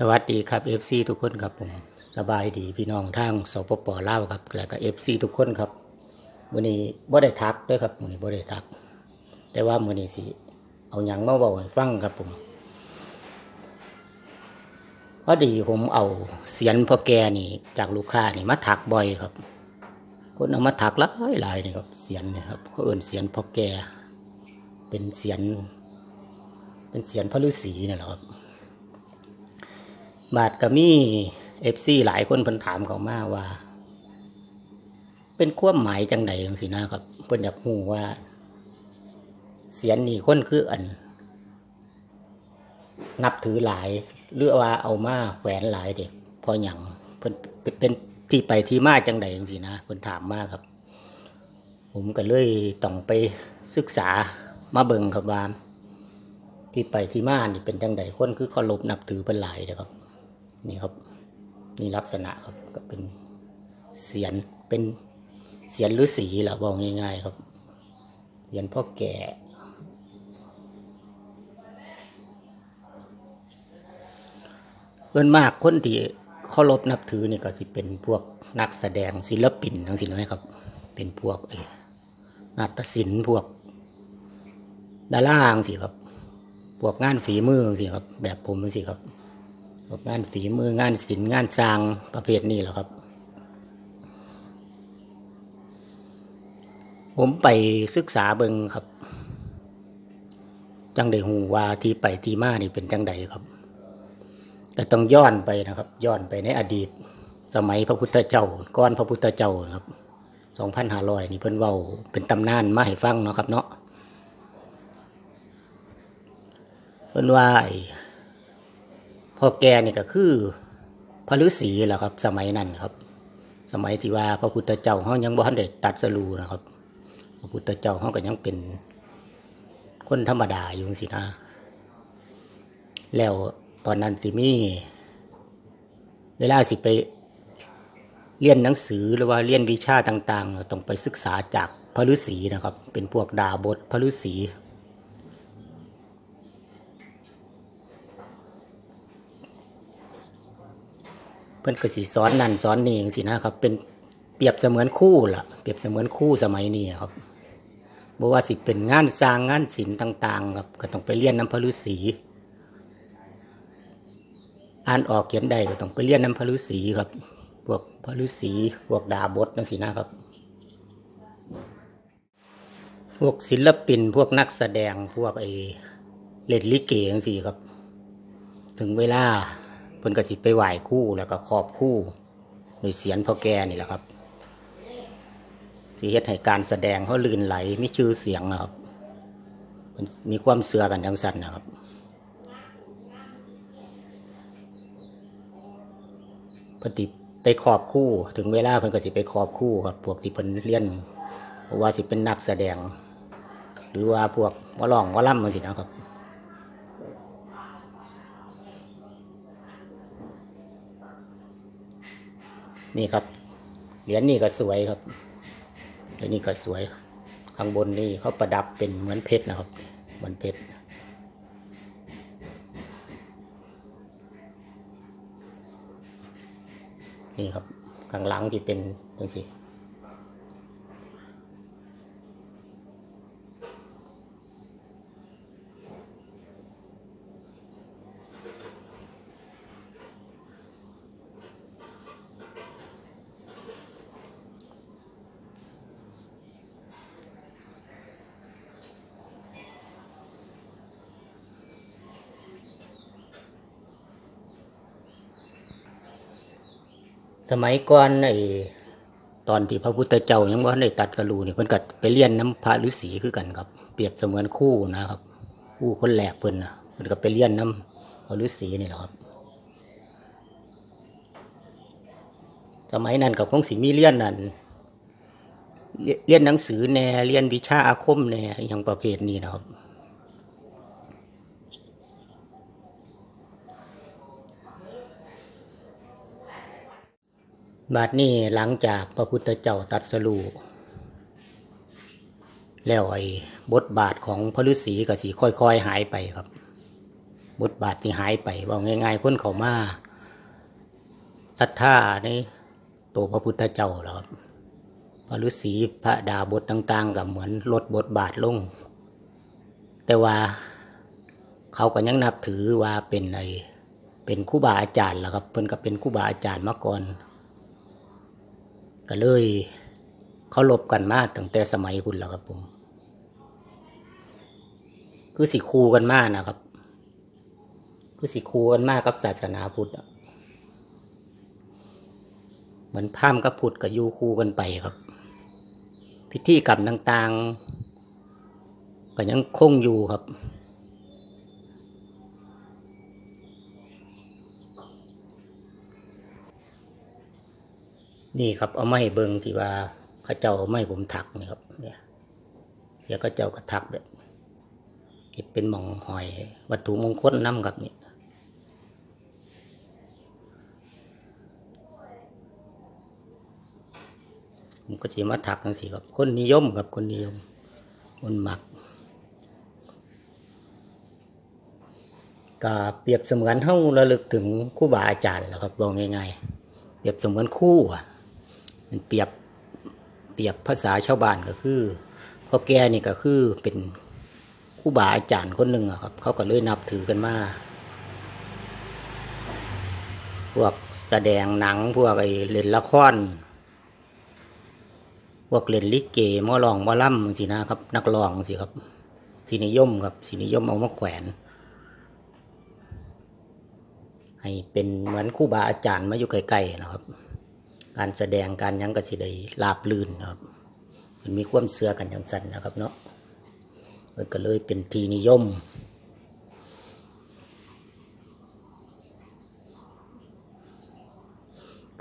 สวัสดีครับ FC ทุกคนครับผมสบายดีพี่น้องทางสปปลาวครับแล้วก็ FC ทุกคนครับมื้อนี้บ่ได้ทักด้วยครับมื้อนี้บ่ได้ทัก แต่ว่ามื้อนี้สิเอาหยังมาเว้าให้ฟังครับผมพอดีผมเอาเสียนพ่อแกนี่จากลูกค้านี่มาถักบ่อยครับ คนเอามาถักหลายหลายนี่ครับเสียนนี่ครับเขาเอิ่นเสียนพ่อแก เป็นเสียน เป็นเสียนพระฤาษีนี่แหละครับ บาทก็มีเอฟซีหลายคนเพิ่นถามเขามาว่า เป็นความหมายจังใดจังสินะครับเพิ่นอยากรู้ว่า เสียนนี่คนคืออัน นับถือหลายหรือว่าเอามาแขวนหลายเด็กพออย่างเพิ่นเป็นเป็นที่ไปที่มาจังใดจังสินะเพิ่นถามมาครับ ผมก็เลยต้องไปศึกษามาเบิ่งครับว่าที่ไปที่มานี่เป็นจังใดคนคือเคารพนับถือเป็นหลายนะครับ นี่ครับ นี่ลักษณะครับก็เป็นเสียนเป็นเสียนฤาษีแหละบอกง่ายๆครับเสียนพ่อแก่เพิ่นมากคนที่เคารพนับถือนี่ก็จะเป็นพวกนักแสดงศิลปินทั้งสิ้นนะครับ เป็นพวกเออนาฏศิลป์พวกดาราจังสิครับ พวกงานฝีมือจังสิครับ แบบผมจังสิครับ งานฝีมืองานศิลป์งานสร้างประเภทนี้แหละครับ ผมไปศึกษาเบิงครับ จังได้หูว่าที่ไปที่มานี่เป็นจังใดครับ แต่ต้องย้อนไปนะครับ ย้อนไปในอดีต สมัยพระพุทธเจ้าก้อนพระพุทธเจ้าครับสองพันห้าร้อยนี่เพิ่นเว้าเป็นตำนานมาให้ฟังเนาะครับเนาะเพิ่นว่าไอ พ่อแกนี่ก็คือพระฤาษีแหละครับ สมัยนั้นครับ สมัยที่ว่าพระพุทธเจ้าเขายังบ่ทันได้ตัดสรูนะครับ พระพุทธเจ้าเขาก็ยังเป็น คนธรรมดาอยู่สินะ แล้วตอนนั้นสิมี เวลาสิไปเรียนหนังสือหรือว่าเรียนวิชาต่าง ๆ ต้องไปศึกษาจากพระฤาษีนะครับ เป็นพวกดาบทพระฤาษี พิ่นก็สิสอนนั่นสอนนี่จังซี่นะครับ เป็นเปรียบเสมือนคู่ล่ะ เปรียบเสมือนคู่สมัยนี้ครับบ่ว่าสิเป็นงานสร้างงานศิลป์ต่าง ๆ ครับ ก็ต้องไปเรียนน้ำพระฤาษีอ่านออกเขียนได้ก็ต้องไปเรียนน้ำพระฤาษีครับ พวกพระฤาษีพวกดาบทจังซี่นะครับ พวกศิลปินพวกนักแสดงพวกไอเล่นลิเกจังซี่ครับ ถึงเวลา พิ่นก็สิไปไหว้คู่แล้วก็ขอบคู่โดยเสียนพ่อแก่นี่แหละครับสิเฮ็ดให้การแสดงเขาลื่นไหลมีชื่อเสียงนะครับเพิ่นมีความเสื่อกันจังสันนะครับเพิ่นติไปขอบคู่ถึงเวลาเพิ่นก็สิไปขอบคู่ครับพวกที่เพิ่นเรียนเพราะว่าสิเป็นนักแสดง หรือว่าพวกหมอร้องหมอล่ำมาสินะครับ นี่ครับ เหรียญนี่ก็สวยครับเหรียญนี่ก็สวย ข้างบนนี่เขาประดับเป็นเหมือนเพชรนะครับ เหมือนเพชรนี่ครับข้างหลังที่เป็นจังสิ สมัยก่อนไอ้ตอนที่พระพุทธเจ้ายังบ่ทันได้ตรัดสรูนี่เพิ่นก็ไปเรียนน้ำพระฤาษีคือกันครับ เปรียบเสมือนคู่นะครับ คู่คนแรกเพิ่นนะเพิ่นก็ไปเรียนน้ำพระฤาษีนี่แหละครับ สมัยนั้นก็คงสิมีเรียนนั่นเรียเรียนหนังสือแน่เรียนวิชาอาคมแน่อย่างประเภทนี้นะครับ บาดนี้หลังจากพระพุทธเจ้าตัดสรูแล้วไอ้บทบาทของพระฤาษีก็สิค่อยๆ หายไปครับ บทบาทที่หายไปว่าง่ายๆคนเขามาศรัทธาในตัวพระพุทธเจ้าแล้วครับพระฤาษีพระดาบทต่างๆกับเหมือนลดบทบาทลง แต่ว่าเขาก็ยังนับถือว่าเป็นไอเป็นครูบาอาจารย์แหละครับเพิ่นก็เป็นครูบาอาจารย์มาก่อน ก็เลยเขาลบกันมากตั้งแต่สมัยพุ่นแล้วครับผม คือสิคูกันมากนะครับ คือสิคูกันมากกับศาสนาพุทธเหมือนพามกับพุทธกับยูคูกันไปครับ พิธีกรรมต่างๆก็ยังคงอยู่ครับ นี่ครับเอาไม้เบิงที่ว่าข้าเจ้าเอาไม้ผมถักนี่ครับ เนี่ยเดี๋ยวก็เจ้าก็ถักแบบเป็นหม่องหอย วัตถุมงคลน้ำครับนี่ผมก็สีมาถักจังสิครับ คนนิยมครับคนนิยม คนหมักก็เปรียบเสมือนเฮาระลึกถึงคู่บาอาจารย์แล้วครับบอกง่ายๆเปรียบเสมือนคู่อะ มันเปรียบเปรียบภาษาชาวบ้านก็คือพ่อแก่นี่ก็คือเป็นคู่บาอาจารย์คนหนึ่งอะครับ เขาก็เลยนับถือกันมาพวกแสดงหนังพวกไอ้เล่นละครพวกเล่นลิเกมอลองมอล่ำสินะครับ นักร้องสิครับสินิยมครับสินิยมเอามาแขวน ให้เป็นเหมือนคู่บาอาจารย์มาอยู่ใกลๆนะครับ การแสดงการยังก็สิได้ราบลื่นนะครับ มันมีความเสื่อกันอย่างสั้นนะครับเนาะมันก็เลยเป็นทีนิยม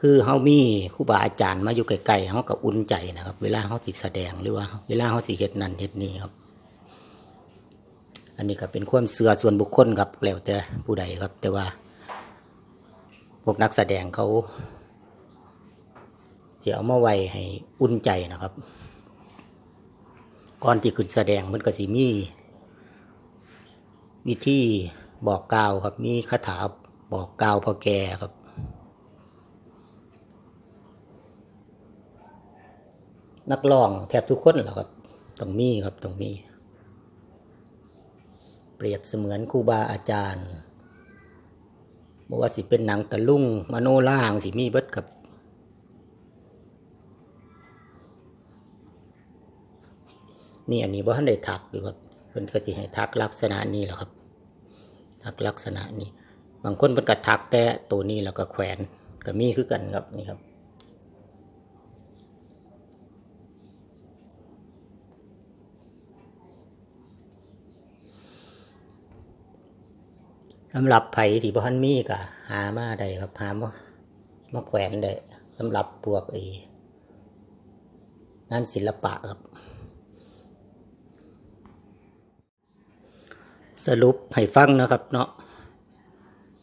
คือเฮามีครูบาอาจารย์มาอยู่ใกล้ๆเฮาก็อุ่นใจนะครับ เวลาเฮาสิแสดงหรือว่าเวลาเฮาสิเฮ็ดนั่นเฮ็ดนี่ครับ อันนี้ก็เป็นความเสื่อส่วนบุคคลครับแล้วแต่ผู้ใดครับ แต่ว่าพวกนักแสดงเขา จะเอามาไว้ให้อุ่นใจนะครับ ก่อนที่ขึ้นแสดงมันก็สิมีวิธีบอกกล่าวครับ มีคาถาบอกกล่าวพ่อแก่ครับนักร้องแทบทุกคนแหละครับต้องมีครับต้องมีเปรียบเสมือนครูบาอาจารย์บอกว่าสิเป็นหนังตะลุ่งมโนล่างสิมีเบิดครับ นี่อันนี้ว่าท่านได้ทักอยู่ครับเพิ่นก็สิให้ทักลักษณะนี้แหละครับ ทักลักษณะนี้ บางคนเพิ่นก็ทักแต่ตัวนี้แล้วก็แขวนก็มีคือกันครับนี่ครับสำหรับไผ่ที่บ้านมีก็หามาได้ครับหามามาแขวนได้สำหรับพวกไอ้งานศิลปะครับ สรุปให้ฟังนะครับเนาะ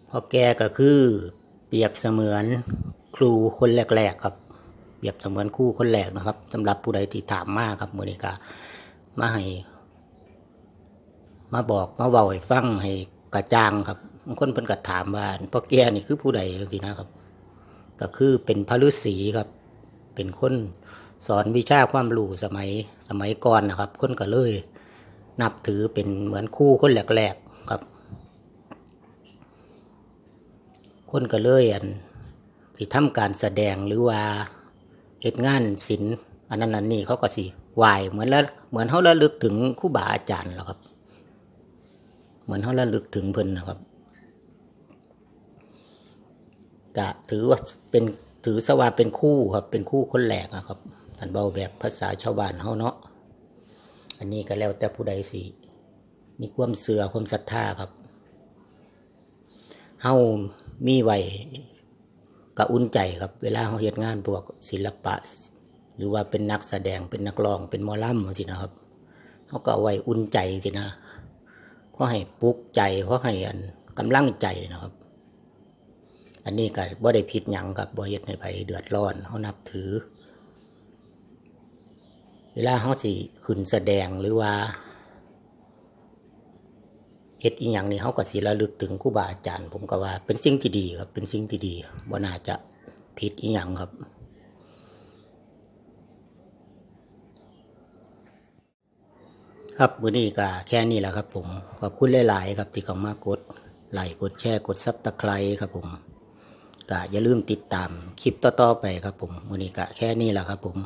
พ่อแกก็คือเปรียบเสมือนครูคนแรกๆครับ เปรียบเสมือนครูคนแรกนะครับสำหรับผู้ใดที่ถามมากครับมือนี้ก็มาให้ มาบอกมาเว้าให้ฟังให้กระจ่างครับบางคนเพิ่นก็ถามว่าพ่อแกนี่คือผู้ใดจังซี่นะครับ ก็คือเป็นพระฤาษีครับ เป็นคนสอนวิชาความรู้สมัยสมัยก่อนนะครับ คนก็เลย นับถือเป็นเหมือนคู่คนแรกๆครับ คนก็เลยอันที่ทำการแสดงหรือว่าเหตุงานศิลป์อันนั้นอันนี้เขาก็สิไหวเหมือนแล้วเหมือนเขาระลึกถึงคู่บาอาจารย์แล้วครับ เหมือนเขาระลึกถึงเพิ่นนะครับก็ถือว่าเป็นถือสว่าเป็นคู่ครับ เป็นคู่คนแรกนะครับท่านเบาแบบภาษาชาวบ้านเขาเนาะ อันนี้ก็แล้วแต่ผู้ใดสิมีความเสือความศรัทธาครับเฮามีไหว้กะอุ่นใจครับ เวลาเขาเฮ็ดงานพวกศิลปะ หรือว่าเป็นนักแสดงเป็นนักร้องเป็นหมอลำสินะครับเขาก็เอาไว้อุ่นใจสินะเพราะให้ปลุกใจ เพราะให้อันกำลังใจนะครับ อันนี้ก็บ่ได้ผิดหยังครับบ่เฮ็ดให้ไผเดือดร้อนเขานับถือ เวลาเขาสิขึ้นแสดงหรือว่าเฮ็ดอีหยังนี่เฮาก็สิระลึกถึงครูบาอาจารย์ ผมก็ว่าเป็นสิ่งที่ดีครับ เป็นสิ่งที่ดีบ่น่าจะผิดอีหยังครับ ครับมื้อนี้ก็แค่นี้แหละครับ ผมขอบคุณหลาย ๆ ครับที่เข้ามากดไลค์กดแชร์กดซับตะไคร้ครับ ผมก็อย่าลืมติดตามคลิปต่อ ๆ ไปครับ ผมมื้อนี้ก็แค่นี้แหละครับ ผม